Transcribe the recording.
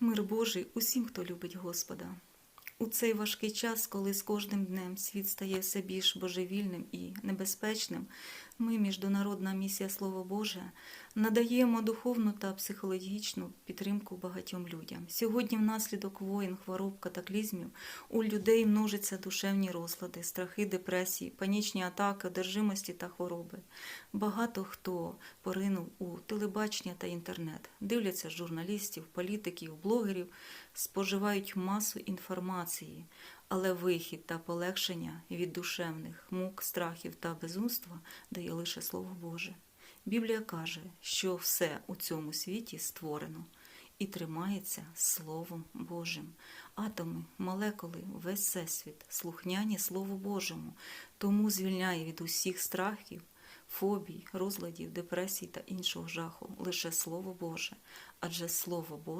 Мир Божий усім, хто любить Господа. У цей важкий час, коли з кожним днем світ стає все більш божевільним і небезпечним, ми, Міжнародна місія Слово Боже, надаємо духовну та психологічну підтримку багатьом людям. Сьогодні, внаслідок воїн, хвороб, катаклізмів, у людей множаться душевні розлади, страхи, депресії, панічні атаки, одержимості та хвороби. Багато хто поринув у телебачення та інтернет, дивляться журналістів, політиків, блогерів, споживають масу інформації, але вихід та полегшення від душевних мук, страхів та безумства дає лише Слово Боже. Біблія каже, що все у цьому світі створено і тримається Словом Божим. Атоми, молекули, весь всесвіт, слухняні Слову Божому, тому звільняє від усіх страхів, фобій, розладів, депресій та іншого жаху лише Слово Боже, адже Слово Боже